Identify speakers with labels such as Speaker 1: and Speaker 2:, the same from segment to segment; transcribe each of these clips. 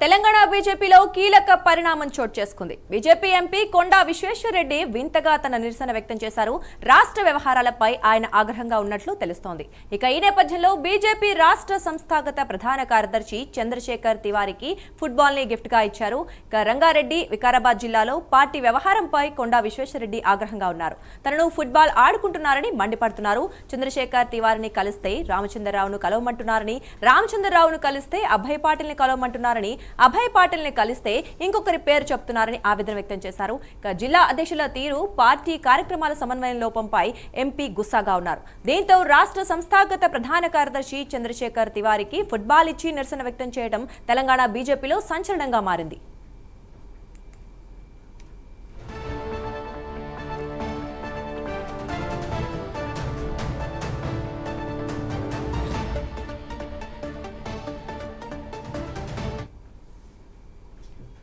Speaker 1: తెలంగాణ బీజేపీలో కీలక పరిణామం చోటు చేసుకుంది. బీజేపీ ఎంపీ కొండా విశ్వేశ్వరరెడ్డి వింతగా తన నిరసన వ్యక్తం చేశారు. రాష్ట్ర వ్యవహారాలపై ఆయన ఆగ్రహంగా ఉన్నట్లు తెలుస్తోంది. ఇక ఈ నేపథ్యంలో బీజేపీ రాష్ట్ర సంస్థాగత ప్రధాన కార్యదర్శి చంద్రశేఖర్ తివారికి ఫుట్బాల్ని గిఫ్ట్గా ఇచ్చారు. ఇక రంగారెడ్డి వికారాబాద్ జిల్లాలో పార్టీ వ్యవహారంపై కొండా విశ్వేశ్వరరెడ్డి ఆగ్రహంగా ఉన్నారు. తనను ఫుట్బాల్ ఆడుకుంటున్నారని మండిపడుతున్నారు. చంద్రశేఖర్ తివారిని కలిస్తే రామచంద్రరావును కలవమంటున్నారని రామచంద్రరావును కలిస్తే అభయ్ పాటిల్ని కలవమంటున్నారని అభయ్ పాటిల్ని కలిస్తే ఇంకొకరి పేరు చెప్తున్నారని ఆవేదన వ్యక్తం చేశారు. జిల్లా అధ్యక్షుల తీరు పార్టీ కార్యక్రమాల సమన్వయం లోపంపై ఎంపీ గుస్సాగా ఉన్నారు. దీంతో రాష్ట్ర సంస్థాగత ప్రధాన కార్యదర్శి చంద్రశేఖర్ తివారికి ఫుట్బాల్ ఇచ్చి నిరసన వ్యక్తం చేయడం తెలంగాణ బీజేపీలో సంచలనంగా మారింది.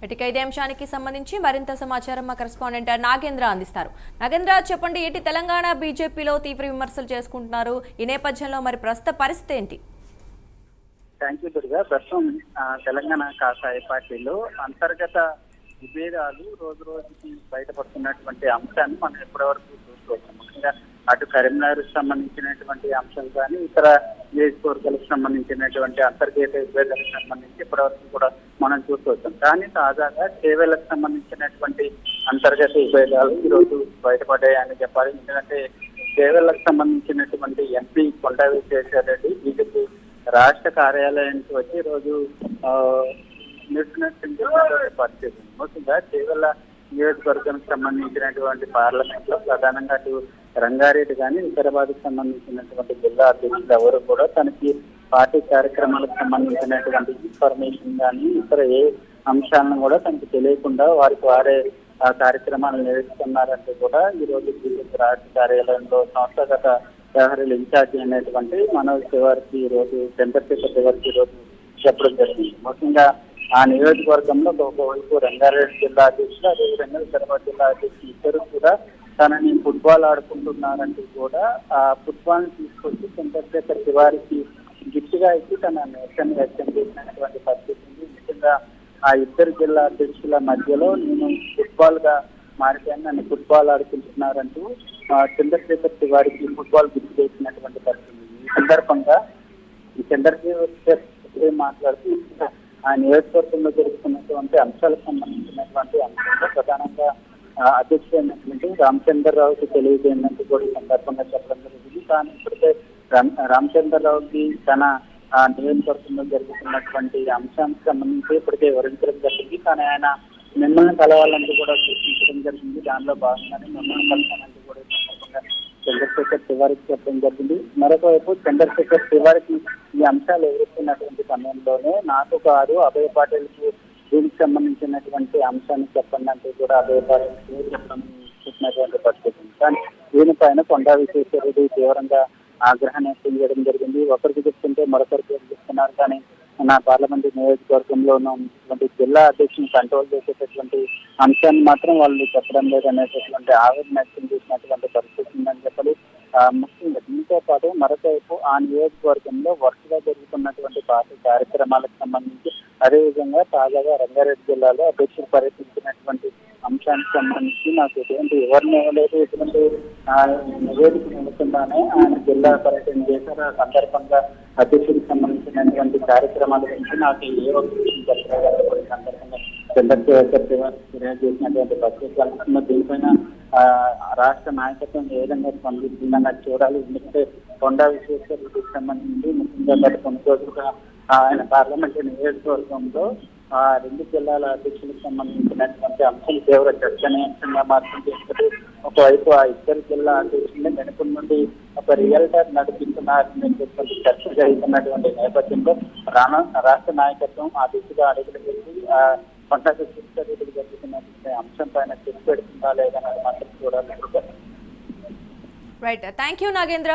Speaker 1: ఇటుక ఇదే అంశానికి సంబంధించి మరింత సమాచారం మా కరెస్పాండెంట్ నాగేంద్ర అందిస్తారు. నాగేంద్ర చెప్పండి ఇటు తెలంగాణ బీజేపీలో తీవ్ర విమర్శలు చేసుకుంటున్నారు. ఈ నేపథ్యంలో మరి ప్రస్తుత పరిస్థితి ఏంటి?
Speaker 2: Thank you Durga. ప్రస్తుతం తెలంగాణ కాషాయ పార్టీలో అంతర్గత విభేదాలు రోజు రోజుకి బయటపడుతున్నటువంటి అంశాన్ని మనం ఎప్పటివరకు చూసుకోవచ్చు. ముఖ్యంగా అటు కరీంనగర్ సంబంధించినటువంటి అంశం కానీ ఇతర నియోజకవర్గాలకు సంబంధించినటువంటి అంతర్గత విభేదాలకు సంబంధించి ఇప్పటివరకు కూడా మనం చూసుకోవచ్చు. కానీ తాజాగా సేవలకు సంబంధించినటువంటి అంతర్గత విభేదాలు ఈ రోజు బయటపడ్డాయని చెప్పాలి. ఎందుకంటే సేవలకు సంబంధించినటువంటి ఎంపీ కొండా విశ్వేశ్వర రెడ్డి బీజేపీ రాష్ట్ర కార్యాలయానికి వచ్చి ఈరోజు రోజు నిరసన పరిస్థితి. ముఖ్యంగా కేవల నియోజకవర్గానికి సంబంధించినటువంటి పార్లమెంట్లో ప్రధానంగా అటు రంగారెడ్డి కానీ వికారాబాద్కి సంబంధించినటువంటి జిల్లా అధ్యక్షులు ఎవరు కూడా తనకి పార్టీ కార్యక్రమాలకు సంబంధించినటువంటి ఇన్ఫర్మేషన్ కానీ ఇతర ఏ అంశాలను కూడా తనకి తెలియకుండా వారికి వారే ఆ కార్యక్రమాలు నిర్వహిస్తున్నారంటే కూడా ఈ రోజు బీజేపీ రాష్ట్ర కార్యాలయంలో సంస్థాగత వ్యవహారాలు ఇన్ఛార్జి అనేటువంటి మనోజ్ తివారికి ఈ రోజు చంద్రశేఖర్ తివారికి ఈ రోజు చెప్పడం జరిగింది. ముఖ్యంగా ఆ నియోజకవర్గంలో ఒకవైపు రంగారెడ్డి జిల్లా అధ్యక్షులు అదేవిధంగా వికారాబాద్ జిల్లా అధ్యక్షులు ఇద్దరు కూడా తనని ఫుట్బాల్ ఆడుకుంటున్నారంటూ కూడా ఆ ఫుట్బాల్ తీసుకొచ్చి చంద్రశేఖర్ తివారికి గిఫ్ట్గా ఇచ్చి తన నేషన్ వ్యక్తం చేసినటువంటి పరిస్థితి ఉంది ముఖ్యంగా ఆ ఇద్దరు జిల్లా అధ్యక్షుల మధ్యలో నేను ఫుట్బాల్గా మారిపోయాను నన్ను ఫుట్బాల్ ఆడుకుంటున్నారంటూ చంద్రశేఖర్ తివారికి ఫుట్బాల్ గిఫ్ట్ చేసినటువంటి పరిస్థితి ఉంది. ఈ సందర్భంగా ఈ చంద్రశేఖర్ మాట్లాడుతూ ఆ నియోజకవర్గంలో జరుగుతున్నటువంటి అంశాలకు సంబంధించినటువంటి అంశంలో ప్రధానంగా అధ్యక్షుడు అయినటువంటి రామచంద్రరావుకి తెలియజేయడానికి కూడా సందర్భంగా చెప్పడం జరిగింది. కానీ ఇప్పటికే రామ్ రామచంద్రరావుకి తన నియోజకవర్గంలో జరుగుతున్నటువంటి అంశానికి సంబంధించి ఇప్పటికే వివరించడం జరిగింది. కానీ ఆయన మిమ్మల్ని కలవాలంటూ కూడా సూచించడం జరిగింది. దానిలో భాగంగానే మిమ్మల్ని కలవాలంటూ కూడా సందర్భంగా చంద్రశేఖర్ తివారికి చెప్పడం జరిగింది. మరొక వైపు చంద్రశేఖర్ తివారికి ఈ అంశాలు ఎదుర్కొన్నటువంటి సమయంలోనే నాకు కాదు అభయ పాటిల్కి దీనికి సంబంధించినటువంటి అంశాన్ని చెప్పండి అంటే కూడా అదే చెప్పినటువంటి పరిస్థితి కానీ దీనిపైన కొండా విశ్వేశ్వరుడు తీవ్రంగా ఆగ్రహం వ్యక్తం చేయడం జరిగింది. ఒకరికి చెప్తుంటే మరొకరికి చెప్తున్నారు. కానీ నా పార్లమెంట్ నియోజకవర్గంలో ఉన్నటువంటి జిల్లా అధ్యక్షుని కంట్రోల్ చేసేటటువంటి అంశాన్ని మాత్రం వాళ్ళు చెప్పడం లేదనేటటువంటి ఆవేదన వ్యక్తం చేసినటువంటి పరిస్థితి ఉందని చెప్పాలి. ముఖ్యంగా దీంతో పాటు మరొకవైపు ఆ నియోజకవర్గంలో వరుసగా జరుగుతున్నటువంటి పార్టీ కార్యక్రమాలకు సంబంధించి అదేవిధంగా తాజాగా రంగారెడ్డి జిల్లాలో అధ్యక్షుడు పర్యటించినటువంటి అంశానికి సంబంధించి నాకు ఎటువంటి ఎవరిని ఇవ్వలేదు. ఎటువంటి నివేదిక ఇవ్వకుండానే ఆయన జిల్లా పర్యటన చేశారు. ఆ సందర్భంగా అధ్యక్షుడికి సంబంధించినటువంటి కార్యక్రమాల గురించి నాకు ఏ ఒక్క విషయం సందర్భంగా చంద్రశేఖర్ తివారీ ఫిర్యాదు చేసినటువంటి దీనిపైన రాష్ట్ర నాయకత్వం ఏ విధంగా స్పందిస్తుందని చూడాలి. ఎందుకంటే కొండా విశ్వేశ్వరుడికి సంబంధించి ముఖ్యంగా గత కొన్ని రోజులుగా ఆయన పార్లమెంట్ నియోజకవర్గంలో ఆ రెండు జిల్లాల అధ్యక్షులకు సంబంధించినటువంటి అంశం తీవ్ర చర్చనీయాంశంగా మార్పులు చేస్తారు ఒకవైపు ఆ ఇద్దరు జిల్లా అధ్యక్షుల్ని వెనుక నుండి ఒక రియల్టర్ నడిపిస్తున్నారని చెప్పి చర్చ జరుగుతున్నటువంటి నేపథ్యంలో రాణ రాష్ట్ర నాయకత్వం ఆ దిశగా అడుగులు పెట్టి ఆ పంట రెడ్డికి జరుగుతున్నటువంటి అంశం పైన చెక్ పెడుతుందా లేదా మాత్రం చూడాలి
Speaker 1: రైట్ థ్యాంక్ యూ నాగేంద్ర